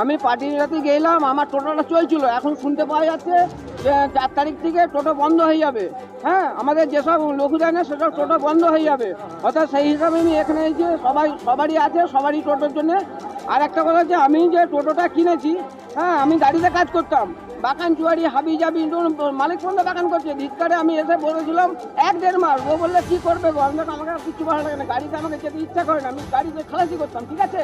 আমি পার্টি রাতে গেলাম, আমার টোটোটা চলছিল। এখন শুনতে পাওয়া যাচ্ছে যে চার তারিখ থেকে টোটো বন্ধ হয়ে যাবে। হ্যাঁ আমাদের যেসব লঘু যায় না, সেসব টোটো বন্ধ হয়ে যাবে। অর্থাৎ সেই হিসাবে আমি এখানে এসে সবাই, সবারই আছে, সবারই টোটোর জন্যে। আর একটা কথা হচ্ছে, আমি যে টোটোটা কিনেছি হ্যাঁ আমি গাড়িতে কাজ করতাম। বাগান চুয়ারি হাবি জাবি মালিক বন্ধ বাগান করছে। ধিক্কারে আমি এসে বলেছিলাম, এক দেড় মাস। ও বললে, কি করবে গো? আমাকে কিছু ভালো লাগে না। গাড়িতে আমাকে যেতে ইচ্ছা করে না। আমি গাড়িতে খালাসি করতাম, ঠিক আছে?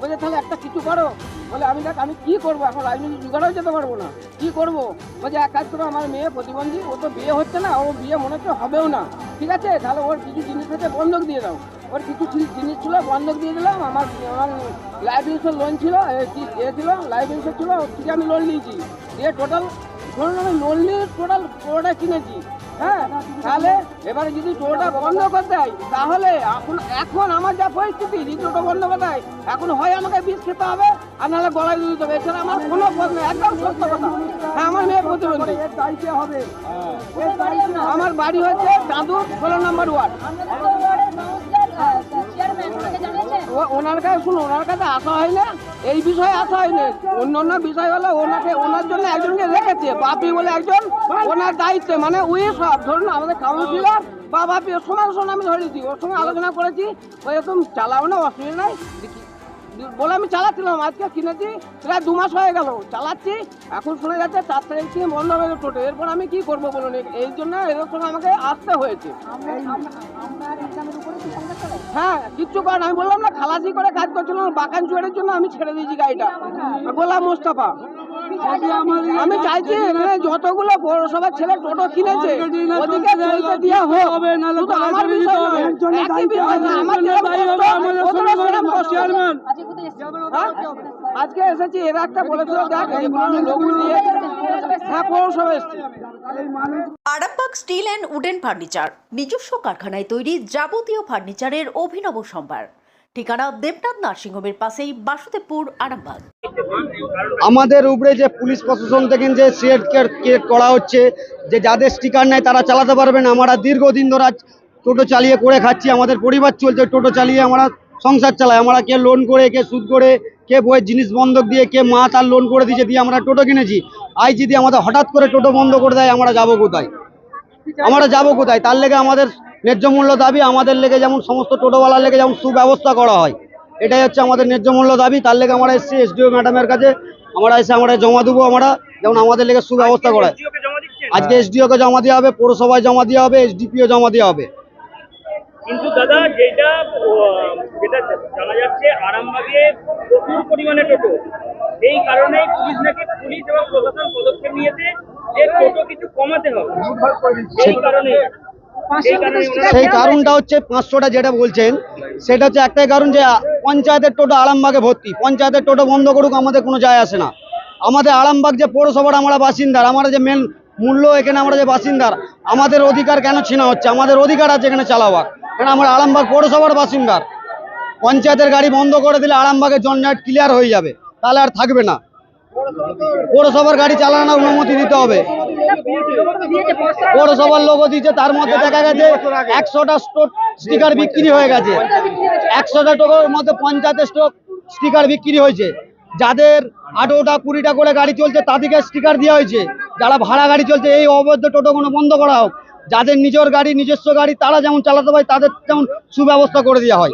বলে তাহলে একটা কিছু করো। বলে, আমি দেখ, আমি কি করব? এখন রাজনীতি জোগাড়ও যেতে পারব না। কি করব? বলছে, এক কাজ করো, আমার মেয়ে প্রতিবন্ধী, ও তো বিয়ে হচ্ছে না, ও বিয়ে মনে হচ্ছে হবেও না, ঠিক আছে? তাহলে ওর কিছু জিনিস আছে বন্ধক দিয়ে দাও। ওর কিছু জিনিস ছিল, বন্ধক দিয়ে দিলাম। আমার আমার লাইফ ইন্স্যুরেন্স লোন ছিল, এ ছিল লাইফ ইন্স্যুরেন্স ছিল, ওর থেকে আমি লোন নিয়েছি। দিয়ে টোটাল ধরুন আমি লোন নিয়ে টোটাল পুরোটা কিনেছি হ্যাঁ? তাহলে এবারে যদি টোটোটা বন্ধ করে দেয় তাহলে এখন এখন আমার যা পরিস্থিতি যদি টোটো বন্ধ করে দেয় এখন হয় আমাকে বিষ খেতে হবে আর নাহলে গলায় দিতে হবে। এছাড়া আমার কোনো নেই একদম সত্য কথা। হ্যাঁ আমার মেয়ে প্রতিবন্ধী। হবে আমার বাড়ি হচ্ছে চাঁদুর ষোলো নম্বর ওয়ার্ড। ও- ওনার কাছে শুনুন ওনার কাছে আসা হয় না। এই বিষয়ে আসা হয়নি। অন্য অন্য বিষয় হলে ওনাকে, ওনার জন্য একজনকে রেখেছে। বাপি বলে একজন, ওনার দায়িত্বে মানে উই সব। ধরুন, আমাদের কাউন্সিলর বা বাপি, ওর সমান সমান আমি ধরেছি, ওর সঙ্গে আলোচনা করেছি ওই এরকম চালাও না, অসুবিধা নাই বলে আমি চালাচ্ছিলাম, আজকে কিনেছি, প্রায় দু মাস হয়ে গেল, চালাচ্ছি, এখন শুনে যাচ্ছে চার তারিখ থেকে বন্ধ হয়ে গেল টোটো, এরপর আমি কি করব বলুন? এই- জন্য সঙ্গে আমাকে আসতে হয়েছে। হ্যাঁ কিচ্ছু করেন আমি বললাম না খালাসি করে কাজ করছিলাম বাগান চুয়ারের জন্য আমি ছেড়ে দিয়েছি গাড়িটা। গোলাম মোস্তফা আমি চাইছি এখানে যতগুলো পৌরসভার ছেলে টোটো কিনেছে ওদিকে চলতে দেওয়া হোক। শুধু আমার বিষয় নয়, একই বিষয় না, আমার যেরকম কষ্ট, ওদেরও সেরকম কষ্ট। হ্যাঁ? আজকে এসেছি এরা একটা বলেছিল দেখ হ্যাঁ পৌরসভা এসেছি। Arambagh steel and wooden furniture, নিজস্ব কারখানায় তৈরি যাবতীয় ফার্নিচারের অভিনব সম্ভার। ঠিকানা দেবনাথ নার্সিংহোমের পাশেই বাসুদেবপুর, আরামবাগ। আমাদের উপরে যে পুলিশ প্রশাসন থেকে যে শেড করা হচ্ছে, যে যাদের স্টিকার নেয় তারা চালাতে পারবে না। আমরা দীর্ঘদিন ধরে আজ টোটো চালিয়ে করে খাচ্ছি, আমাদের পরিবার চলছে টোটো চালিয়ে, আমরা সংসার চালাই। আমরা কে লোন করে, কে সুদ করে কে বইয়ের জিনিস বন্ধক দিয়ে, কে মা তার লোন করে দিয়েছে দিয়ে আমরা টোটো কিনেছি। আজ যদি আমাদের হঠাৎ করে টোটো বন্ধ করে দেয়, আমরা যাব কোথায়? আমরা যাব কোথায়? তার লেগে আমাদের ন্যায্য মূল্য দাবি, আমাদের লেগে যেমন সমস্ত টোটোওয়ালার লেগে যেমন সুব্যবস্থা করা হয়, এটাই হচ্ছে আমাদের ন্যায্য মূল্য দাবি। তার লেগে আমরা এসেছি এসডিও ম্যাডামের কাছে, আমরা এসে আমরা জমা দেবো আমরা, যেমন আমাদের লেগে সুব্যবস্থা করা আজকে এসডিও কে জমা দেওয়া হবে, পৌরসভায় জমা দেওয়া হবে, এসডিপিও জমা দেওয়া হবে। কিন্তু দাদা যেটা যেটা জানা যাচ্ছে আরামবাগে প্রচুর পরিমাণে টোটো। এই কারণে পুলিশ নাকি পুলিশ এবং প্রশাসন পদক্ষেপ নিয়েছে যে টোটো কিছু কমাতে হবে। এই কারণে সেই কারণটা হচ্ছে পাঁচশোটা যেটা বলছেন সেটা হচ্ছে একটাই কারণ যে পঞ্চায়েতের টোটো আরামবাগে ভর্তি। পঞ্চায়েতের টোটো বন্ধ করুক আমাদের কোনো যায় আসে না। আমাদের আরামবাগ যে পৌরসভার আমরা বাসিন্দার আমরা যে মেন মূল্য এখানে আমরা যে বাসিন্দার আমাদের অধিকার কেন ছিনা হচ্ছে? আমাদের অধিকার আছে এখানে চালাবার। কেন আমার আরামবাগ পৌরসভার বাসিন্দার? পঞ্চায়েতের গাড়ি বন্ধ করে দিলে আরামবাগের জঞ্জাট ক্লিয়ার হয়ে যাবে। তাহলে আর থাকবে না। পৌরসভার গাড়ি চালানোর অনুমতি দিতে হবে। পৌরসভার লোগো দিয়েছে, তার মধ্যে দেখা গেছে একশোটা স্টোর স্টিকার বিক্রি হয়ে গেছে। একশোটা টোকের মধ্যে পঞ্চায়েতের স্টোক স্টিকার বিক্রি হয়েছে। যাদের আঠেরোটা কুড়িটা করে গাড়ি চলছে, তাদেরকে স্টিকার দেওয়া হয়েছে। যারা ভাড়া গাড়ি চলছে, এই অবৈধ টোটোগুলো বন্ধ করা হোক। যাদের নিজের গাড়ি নিজস্ব গাড়ি তারা যেমন চালাতে পারে তাদের যেমন সুব্যবস্থা করে দেওয়া হয়।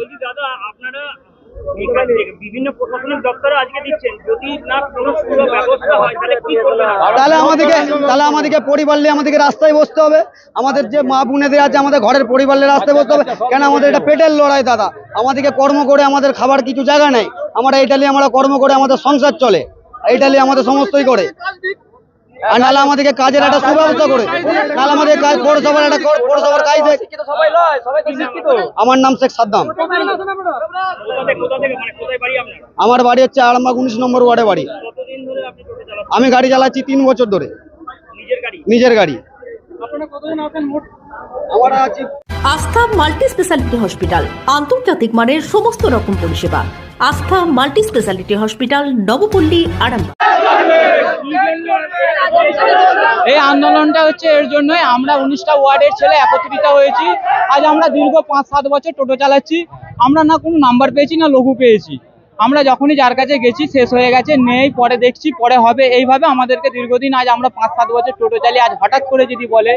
তাহলে আমাদেরকে তাহলে আমাদেরকে পরিবার নিয়ে আমাদেরকে রাস্তায় বসতে হবে। আমাদের যে মা বোনেদের আছে আমাদের ঘরের পরিবার নিয়ে রাস্তায় বসতে হবে। কেন আমাদের এটা পেটের লড়াই দাদা? আমাদেরকে কর্ম করে আমাদের খাবার কিছু জায়গা নেই। আমরা এটা নিয়ে আমরা কর্ম করে আমাদের সংসার চলে। এটা নিয়ে আমাদের সমস্তই করে। আর নাহলে আমাদেরকে কাজের একটা সুব্যবস্থা করে। নাহলে আমাদের কাজ পৌরসভার একটা পৌরসভার কাজ দেখ। আমার নাম শেখ সাদ্দাম। কোথা থেকে কোথা থেকে মানে কোথায় বাড়ি আমার বাড়ি হচ্ছে আরামবাগ উনিশ নম্বর ওয়ার্ডে বাড়ি। আমি গাড়ি চালাচ্ছি তিন বছর ধরে। নিজের গাড়ি? নিজের গাড়ি। আস্থা মাল্টি স্পেশালিটি হসপিটাল আন্তর্জাতিক মানের সমস্ত রকম পরিষেবা। Astha multi speciality hospital Nabapalli Arambagh এই আন্দোলনটা হচ্ছে এর জন্যই আমরা উনিশটা ওয়ার্ডের ছেলে একত্রিত হয়েছি। আজ আমরা দীর্ঘ পাঁচ, সাত বছর টোটো চালাচ্ছি। আমরা না কোনো নাম্বার পেয়েছি, না লঘু পেয়েছি। আমরা যখনই যার কাছে গেছি, শেষ হয়ে গেছে, নেই, পরে দেখছি, পরে হবে। এইভাবে আমাদেরকে দীর্ঘদিন আজ আমরা পাঁচ, সাত বছর টোটো চালিয়ে আজ হঠাৎ করে যদি বলে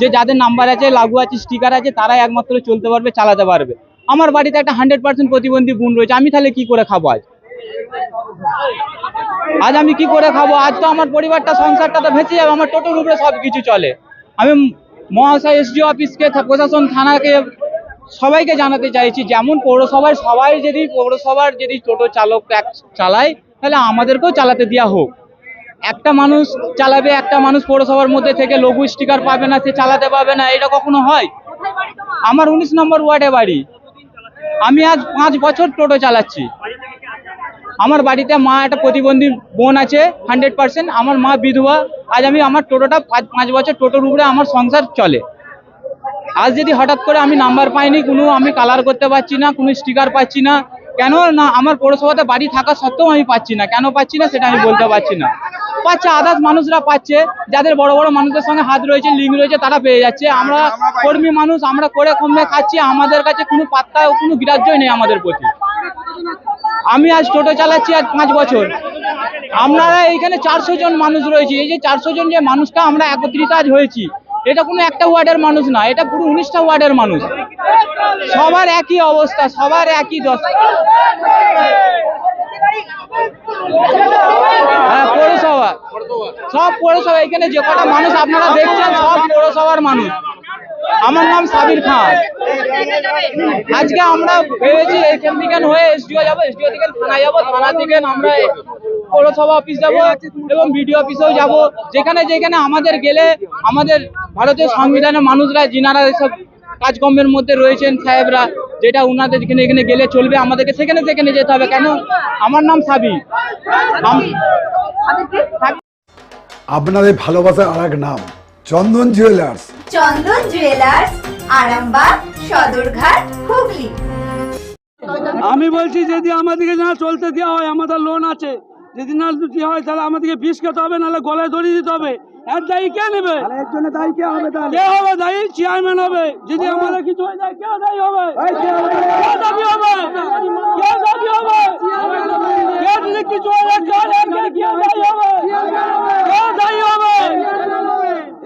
যে যাদের নাম্বার আছে, লাগু আছে, স্টিকার আছে, তারাই একমাত্র চলতে পারবে, চালাতে পারবে। আমার বাড়িতে একটা হান্ড্রেড পার্সেন্ট প্রতিবন্ধী বোন রয়েছে, আমি তাহলে কি করে খাব আজ? আজ আমি কি করে খাব? আজ তো আমার পরিবারটা, সংসারটা তো ভেসে যাবে, আমার টোটোর উপরে সব কিছু চলে। আমি মহাশয় এসডি অফিসকে প্রশাসন, থানাকে সবাইকে জানাতে চাইছি, যেমন পৌরসভার সবাই যদি পৌরসভার যদি টোটো চালক চালায়, তাহলে আমাদেরকেও চালাতে দেওয়া হোক। একটা মানুষ চালাবে, একটা মানুষ পৌরসভার মধ্যে থেকে লঘু স্টিকার পাবে না, সে চালাতে পারবে না, এটা কখনো হয়? আমার উনিশ নম্বর ওয়ার্ডে বাড়ি। আমি আজ পাঁচ বছর টোটো চালাচ্ছি। আমার বাড়িতে মা একটা প্রতিবন্ধী বোন আছে হান্ড্রেড পার্সেন্ট আমার মা বিধবা। আজ আমি আমার টোটোটা পাঁচ বছর টোটোর উপরে আমার সংসার চলে। আজ যদি হঠাৎ করে আমি নাম্বার পাইনি, কোনো আমি কালার করতে পারছি না, কোনো স্টিকার পাচ্ছি না, কেন না আমার পৌরসভাতে বাড়ি থাকা সত্ত্বেও আমি পাচ্ছি না, কেন পাচ্ছি না সেটা আমি বলতে পারছি না। পাচ্ছে আদার্স মানুষরা পাচ্ছে, যাদের বড় বড় মানুষের সঙ্গে হাত রয়েছে লিঙ্ক রয়েছে, তারা পেয়ে যাচ্ছে। আমরা কর্মী মানুষ, আমরা করে কমে খাচ্ছি, আমাদের কাছে কোনো পাত্তা কোনো গ্রাহ্যই নেই আমাদের প্রতি। আমি আজ টোটো চালাচ্ছি আজ পাঁচ বছর। আপনারা এখানে চারশো জন মানুষ রয়েছে। এই যে চারশো জন যে মানুষটা আমরা একত্রিত আজ হয়েছি, এটা কোনো একটা ওয়ার্ডের মানুষ না, এটা পুরো উনিশটা ওয়ার্ডের মানুষ। সবার একই অবস্থা, সবার একই দশা। হ্যাঁ পৌরসভা। সব পৌরসভা, এখানে যে কটা মানুষ আপনারা দেখছেন, সব পৌরসভার মানুষ। আমার নাম সাবির খান। আজকে আমরা ভেবেছি এখান থেকে হয়ে এসডিও যাব এসডিও থেকে থানা যাব থানা থেকে আমরা পৌরসভা অফিস যাব এবং বিডিও অফিসেও যাব। যেখানে যেখানে আমাদের গেলে আমাদের ভারতীয় সংবিধানের মানুষরা যিনারা এসব কাজকর্মের মধ্যে রয়েছেন সাহেবরা যেটা ওনাদের এখানে এখানে গেলে চলবে আমাদেরকে সেখানে সেখানে যেতে হবে। কেন? আমার নাম সাবি। আপনাদের ভালোবাসার আর এক নাম। Chandan jewellers Chandan jewellers Arambagh Sadarghat Hooghly. আমি বলছি যদি আমাদেরকে না চলতে দেওয়া হয় আমাদের লোন আছে। যদি না দেওয়া হয় তাহলে আমাদেরকে বিষ খেতে হবে নাহলে গলায় ধরিয়ে দিতে হবে। এর দায়ী কে নেবে? এর জন্য দায়ী কে হবে কে হবে দায়ী? চেয়ারম্যান হবে। যদি আমাদের কিছু হয়ে যায় কে দায়ী হবে? কে দাবি হবে? কে দাবি হবে? কে যদি কিছু হয়ে যায় কে দায়ী- কে দায়ী হবে? কে দায়ী হবে?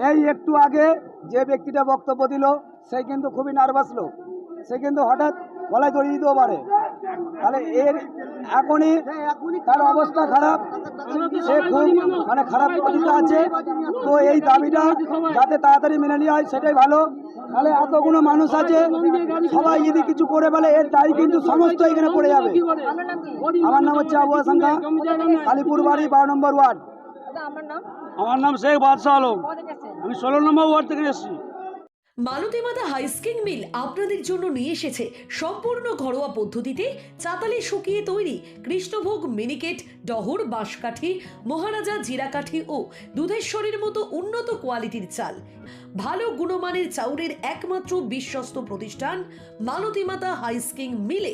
এই একটু আগে যে ব্যক্তিটা বক্তব্য দিল, সে কিন্তু খুবই নার্ভাস লোক। সে কিন্তু হঠাৎ গলায় দড়িয়ে দিতেও পারে। তাহলে এর এখনই তার অবস্থা খারাপ। সে খুব মানে খারাপ অবস্থা আছে। তো এই দাবিটা যাতে তাড়াতাড়ি মেনে নেওয়া হয়, সেটাই ভালো। তাহলে এতগুলো মানুষ আছে, সবাই যদি কিছু করে বলে, এর দায়ী কিন্তু সমস্ত এখানে পড়ে যাবে। আমার নাম হচ্ছে আবু হাসান খান কালীপুর বাড়ি বারো নম্বর ওয়ার্ড। আমার নাম? শেখ বাদশাহ আলম। আমি ষোলো নম্বর ওয়ার্ড থেকে এসেছি। মালতীমাতা হাইস্কিং মিল আপনাদের জন্য নিয়ে এসেছে সম্পূর্ণ ঘরোয়া পদ্ধতিতে চাতালে শুকিয়ে তৈরি কৃষ্ণভোগ মিনিকেট ডহর বাঁশকাঠি মহারাজা জিরাকাঠি ও দুধেশ্বরীর মতো উন্নত কোয়ালিটির চাল। ভালো গুণমানের চাউলের একমাত্র বিশ্বস্ত প্রতিষ্ঠান মালতীমাতা হাইস্কিং মিলে।